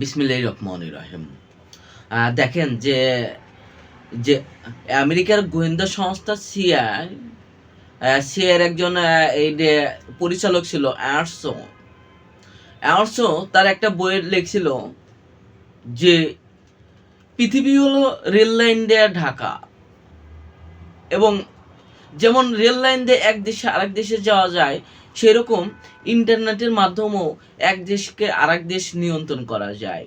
বিসমিল্লাহ রহমান রহিম। দেখেন যে যে আমেরিকার গোয়েন্দা সংস্থা সিআই সিআইয়ের একজন এই যে পরিচালক ছিল অ্যারসো অ্যারসো তার একটা বইয়ের লিখছিল যে, পৃথিবী হলো রেল লাইন দিয়ে ঢাকা। এবং যেমন রেল লাইন দিয়ে এক দেশে আরেক দেশে যাওয়া যায় সেরকম ইন্টারনেটের মাধ্যমেও এক দেশকে আরেক দেশ নিয়ন্ত্রণ করা যায়।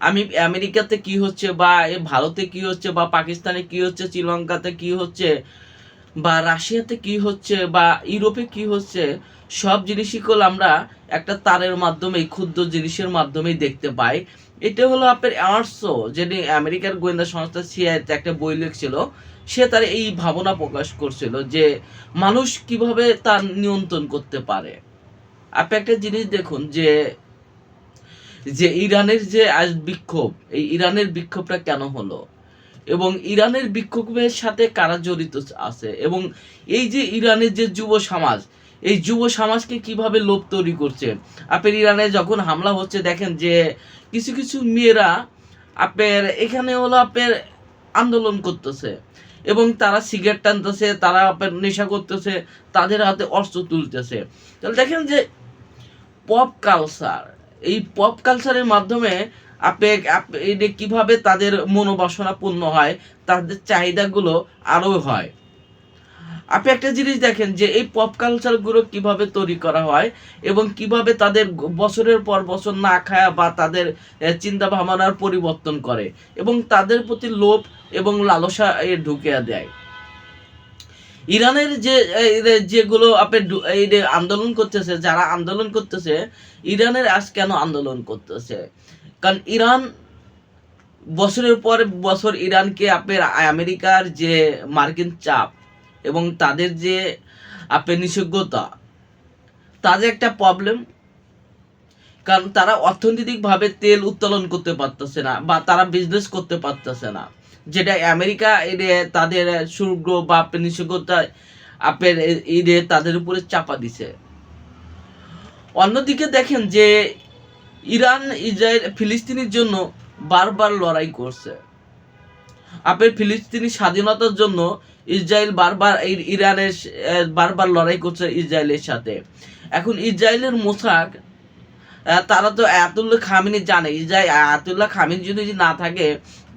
আমি আমেরিকাতে কি হচ্ছে বা ভারতে কি হচ্ছে বা পাকিস্তানে কি হচ্ছে, শ্রীলঙ্কাতে কি হচ্ছে বা রাশিয়াতে কি হচ্ছে বা ইউরোপে কি হচ্ছে, সব জিনিসই কল আমরা একটা তারের মাধ্যমে ক্ষুদ্র জিনিসের মাধ্যমেই দেখতে পাই। এটা হলো আপনার আর্টসও যেটি আমেরিকার গোয়েন্দা সংস্থা সিআইতে একটা বই লিখছিল, সে তার এই ভাবনা প্রকাশ করছিল যে মানুষ কীভাবে তার নিয়ন্ত্রণ করতে পারে। আপনি একটা জিনিস দেখুন যে যে ইরানের যে আজ বিক্ষোভ, এই ইরানের বিক্ষোভটা কেন হলো? এবং ইরানের বিক্ষোভের সাথে কারা জড়িত আছে? এবং এই যে ইরানের যে যুব সমাজ, এই যুব সমাজকে কীভাবে লোভ তৈরি করছে? আপনার ইরানে যখন হামলা হচ্ছে, দেখেন যে কিছু কিছু মেয়েরা আপনার এখানে হলো আপনার আন্দোলন করতেছে এবং তারা সিগারেট টানতেছে, তারা আপনার নেশা করতেছে, তাদের হাতে অস্ত্র তুলতেছে। তাহলে দেখেন যে পপ কালচার এই পপ কালচারের মাধ্যমে আপনি আপ- এই কীভাবে তাদের মনোবাসনা পূর্ণ হয়, তাদের চাহিদাগুলো আরও হয়। আপনি একটা জিনিস দেখেন যে এই পপ কালচারগুলো কীভাবে তৈরি করা হয় এবং কীভাবে তাদের বছরের পর বছর না খায়া বা তাদের চিন্তা ভাবনার পরিবর্তন করে এবং তাদের প্রতি লোভ এবং লালসা এ ঢুকে দেয়। ইরানের যে যেগুলো আপনি আন্দোলন করতেছে, যারা আন্দোলন করতেছে, ইরানের আজ কেন আন্দোলন করতেছে? কারণ ইরান বছরের পর বছর ইরানকে আপনার আমেরিকার যে মার্কিন চাপ এবং তাদের যে আপনার নিষেধতা তাদের একটা প্রবলেম কারণ তারা অর্থনৈতিকভাবে তেল উত্তোলন করতে পারতেছে না বা তারা বিজনেস করতে পারতেছে না। যেটা আমেরিকা এর তাদের শুল্ক বা নিষেধতা আপনার এর তাদের উপরে চাপা দিছে। অন্যদিকে দেখেন যে ইরান, ইসরায়েল, ফিলিস্তিনির জন্য বারবার লড়াই করছে। আপনার ফিলিস্তিনি স্বাধীনতার জন্য ইসরায়েল বারবার এই ইরানের বারবার লড়াই করছে ইসরায়েলের সাথে। এখন ইসরায়েলের মোসাক তারা তো আয়াতুল্লাহ খামিনি জানে। ইসরায়েল আয়াতুল্লাহ খামিনি যদি না থাকে,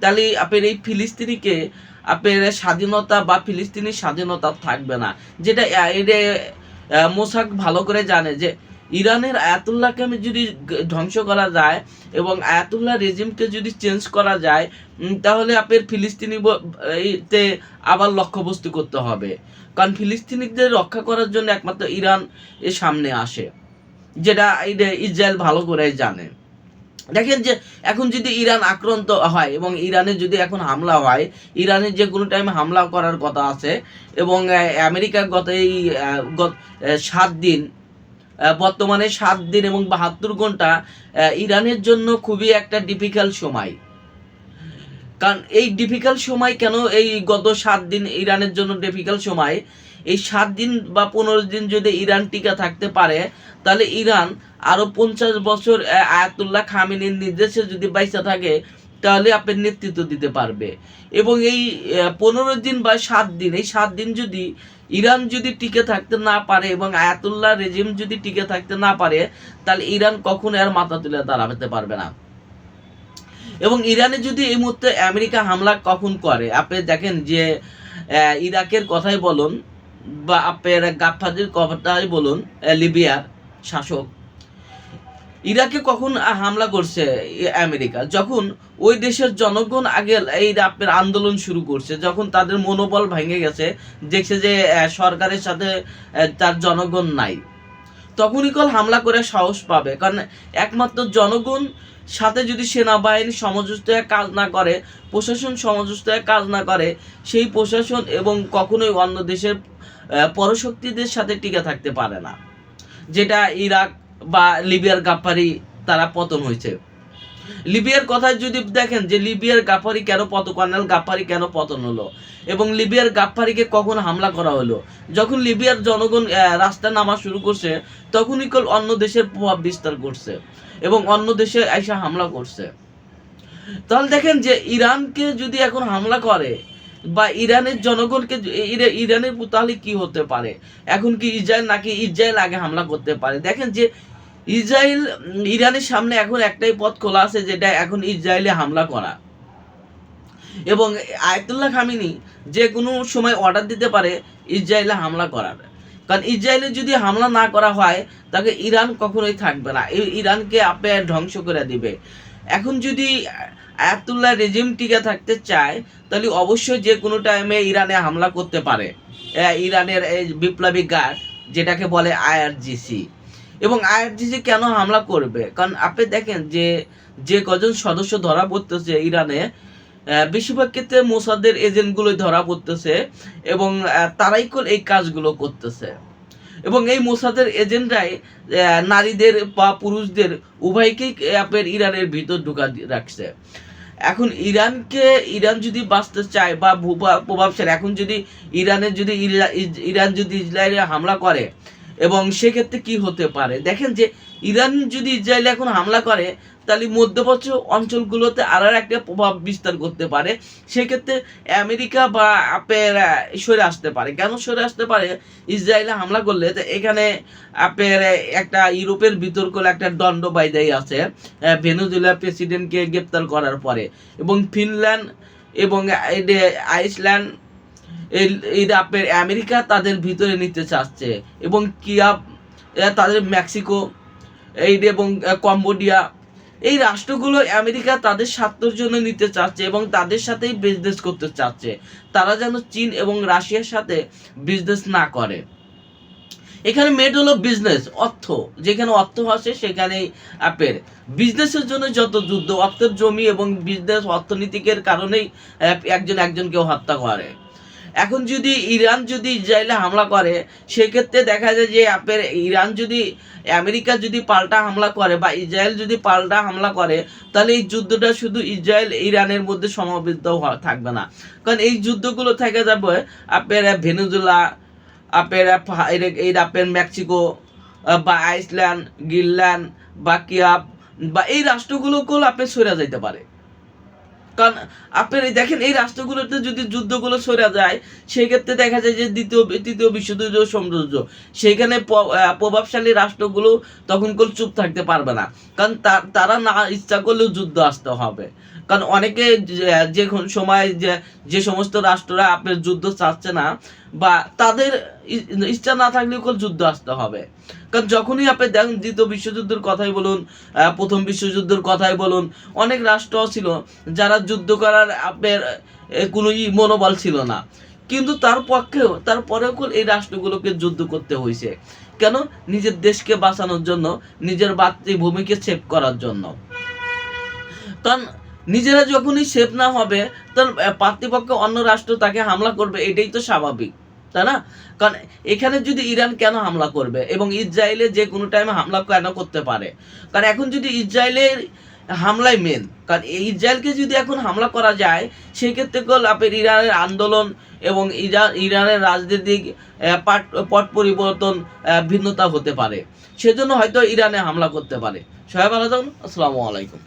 তাহলে আপনার এই ফিলিস্তিনিকে আপনার স্বাধীনতা বা ফিলিস্তিনি স্বাধীনতা থাকবে না। যেটা মোসাক ভালো করে জানে যে ইরানের আয়াতুল্লাহকে যদি ধ্বংস করা যায় এবং আয়াতুল্লাহ রেজিমকে যদি চেঞ্জ করা যায় তাহলে আপনার ফিলিস্তিনি এইতে আবার লক্ষ্যবস্তু করতে হবে। কারণ ফিলিস্তিনিদের রক্ষা করার জন্য একমাত্র ইরান এর সামনে আসে, যেটা ইসরায়েল ভালো করে জানে। দেখেন যে এখন যদি ইরান আক্রান্ত হয় এবং ইরানে যদি এখন হামলা হয়, ইরানে যে কোনো টাইমে হামলা করার কথা আছে এবং আমেরিকা গত এই সাত দিন বর্তমানে সাত দিন এবং বাহাত্তর ঘণ্টা ইরানের জন্য খুবই একটা ডিফিকাল্ট সময়। কারণ এই ডিফিকাল্ট সময় কেন এই গত সাত দিন ইরানের জন্য ডিফিকাল্ট সময়? এই সাত দিন বা পনেরো দিন যদি ইরান টিকা থাকতে পারে, তাহলে ইরান আরও পঞ্চাশ বছর আয়াতুল্লাহ খামিনীর নির্দেশে যদি বাইসা থাকে তাহলে আপনি নেতৃত্ব দিতে পারবে। এবং এই পনেরো দিন বা সাত দিন, এই সাত দিন যদি ইরান যদি টিকে থাকতে না পারে এবং আয়াতুল্লাহ রেজিম যদি টিকে থাকতে না পারে, তাহলে ইরান কখনো আর মাথা তুলে দাঁড়াতে পারবে না। এবং ইরানে যদি এই মুহূর্তে আমেরিকা হামলা কখন করে? আপনি দেখেন যে ইরাকের কথাই বলুন বা আপনার গাফফাদের কথাই বলুন লিবিয়ার শাসক। ইরাকে কখন হামলা করছে আমেরিকা? যখন ওই দেশের জনগণ আগে এই আপনার আন্দোলন শুরু করছে, যখন তাদের মনোবল ভেঙে গেছে, দেখছে যে সরকারের সাথে তার জনগণ নাই। তখনই কল হামলা করে সাহস পাবে, কারণ একমাত্র জনগণ সাথে যদি সেনাবাহিনী সমঝোতা হয়ে কাজ না করে, প্রশাসন সমঝোতা হয়ে কাজ না করে, সেই প্রশাসন এবং কখনোই অন্য দেশের পরশক্তিদের সাথে টিকে থাকতে পারে না। যেটা ইরাক বা লিবিয়ার গাপ্পারি তারা পতন হয়েছে। লিবিয়ার কথায় যদি দেখেন যে লিবিয়ার গাফারি কেন পত কর্নেল গাফারি কেন পতন হলো? এবং লিবিয়ার গাফারিকে কখন হামলা করা হলো? যখন লিবিয়ার জনগণ আহ, রাস্তায় নামা শুরু করছে তখনই কল অন্য দেশের প্রভাব বিস্তার করছে এবং অন্য দেশে এসে হামলা করছে। তাহলে দেখেন যে ইরানকে যদি এখন হামলা করে বা ইরানের জনগণকে ইরানের তাহলে কি হতে পারে? এখন কি ইসরায়েল নাকি ইসরায়েল আগে হামলা করতে পারে? দেখেন যে ইসরায়েল ইরানের সামনে এখন একটাই পথ খোলা আছে, যেটা এখন ইসরায়েলে হামলা করা। এবং আয়তুল্লাহ খামিনি যে কোনো সময় অর্ডার দিতে পারে ইসরায়েলে হামলা করার। কারণ ইসরায়েলে যদি হামলা না করা হয় তাকে ইরান কখনোই থাকবে না। ইরানকে আপে ধ্বংস করে দিবে। এখন যদি আয়াতুল্লাহ রেজিম টিকে থাকতে চায়, তাহলে অবশ্যই যে কোনো টাইমে ইরানে হামলা করতে পারে। ইরানের এই বিপ্লবী গার্ড যেটাকে বলে আইআরজিসি। এবং আইআরজিসি কেন হামলা করবে? কারণ আপনি দেখেন যে যে কজন সদস্য ধরা পড়তেছে ইরানে বেশিরভাগ ক্ষেত্রে মোসাদের এজেন্টগুলোই ধরা পড়তেছে এবং তারাই এই কাজগুলো করতেছে। এবং এই মোসাদের এজেন্টরাই নারীদের বা পুরুষদের উভয়কেই আপনার ইরানের ভিতর ঢুকা রাখছে। এখন ইরানকে, ইরান যদি বাঁচতে চায় বা প্রভাবশালী, এখন যদি ইরানের যদি ইরা- ইরান যদি ইসরায়েলে হামলা করে এবং সেক্ষেত্রে কি হতে পারে? দেখেন যে ইরান যদি ইসরায়েলে এখন হামলা করে, তাহলে মধ্যপ্রাচ্য অঞ্চলগুলোতে আরও একটা প্রভাব বিস্তার করতে পারে। সেক্ষেত্রে আমেরিকা বা আপের সরে আসতে পারে। কেন সরে আসতে পারে? ইসরায়েলে হামলা করলে তো এখানে আপের একটা ইউরোপের বিতর্ক একটা দণ্ড বাইদাই আছে। ভেনেজুয়েলা প্রেসিডেন্টকে গ্রেপ্তার করার পরে। এবং ফিনল্যান্ড এবং আইসল্যান্ড এই- আপনার আমেরিকা তাদের ভিতরে নিতে চাচ্ছে এবং কিয়াব এ, তাদের মেক্সিকো এই এবং কম্বোডিয়া এই রাষ্ট্রগুলো আমেরিকা তাদের স্বার্থের জন্য নিতে চাচ্ছে এবং তাদের সাথেই বিজনেস করতে চাচ্ছে। তারা যেন চীন এবং রাশিয়ার সাথে বিজনেস না করে। এখানে মেড হলো বিজনেস অর্থ। যেখানে অর্থ আসে সেখানেই আপের বিজনেসের জন্য যত যুদ্ধ অর্থের জমি এবং বিজনেস অর্থনীতিকের কারণেই একজন একজনকে হত্যা করে। এখন যদি ইরান যদি ইসরায়েলে হামলা করে, সেক্ষেত্রে দেখা যায় যে আপনার ইরান যদি, আমেরিকা যদি পাল্টা হামলা করে বা ইসরায়েল যদি পাল্টা হামলা করে, তাহলে এই যুদ্ধটা শুধু ইসরায়েল, ইরানের মধ্যে সমাবৃত থাকবে না। কারণ এই যুদ্ধগুলো থেকে যাবে আপনার ভেনেজুলা আপনার ফা- এই- আপের মেক্সিকো বা আইসল্যান্ড, গ্রিনল্যান্ড, বা কিয়াব, বা এই রাষ্ট্রগুলোকেও আপনি সরে যাইতে পারে। কারণ আপনার এই দেখেন এই রাষ্ট্রগুলোতে যদি যুদ্ধগুলো সরে যায় সেই ক্ষেত্রে দেখা যায় যে দ্বিতীয় তৃতীয় বিশ্বযুদ্ধ সৌন্দর্য আহ, প্রভাবশালী রাষ্ট্রগুলো তখন কোন চুপ থাকতে পারবে না। কারণ তারা না ইচ্ছা করলেও যুদ্ধ আসতে হবে। কারণ অনেকে যে- সময় যে যে সমস্ত রাষ্ট্ররা আপনার যুদ্ধ চাচ্ছে না বা তাদের ইচ্ছা না থাকলেও কোন যুদ্ধ আসতে হবে। কারণ যখনই আপনি দেখেন দ্বিতীয় বিশ্বযুদ্ধের কথাই বলুন প্রথম বিশ্বযুদ্ধের কথাই বলুন অনেক রাষ্ট্র ছিল যারা যুদ্ধ করার আপনার কোনো মনোবল ছিল না। কিন্তু তার পক্ষেও তারপরেও এই রাষ্ট্রগুলোকে যুদ্ধ করতে হয়েছে। কেন? নিজের দেশকে বাঁচানোর জন্য নিজের মাতৃভূমিকে সেভ করার জন্য। কারণ নিজেরা যখনই সেফ না হবে তার আহ, অন্য রাষ্ট্র তাকে হামলা করবে এটাই তো স্বাভাবিক। তাই না? কারণ এখানে যদি ইরান কেন হামলা করবে? এবং ইসরায়েলে যে কোনো টাইমে হামলা কেন করতে পারে? কারণ এখন যদি ইসরায়েলের হামলাই মেন কারণ ইসরায়েলকে যদি এখন হামলা করা যায়, সেক্ষেত্রে আপনার ইরানের আন্দোলন এবং ইরান ইরানের রাজনৈতিক পাট, পট পরিবর্তন ভিন্নতা হতে পারে। সেজন্য হয়তো ইরানে হামলা করতে পারে। সবাই ভালো থাকুন। আসসালামু আলাইকুম।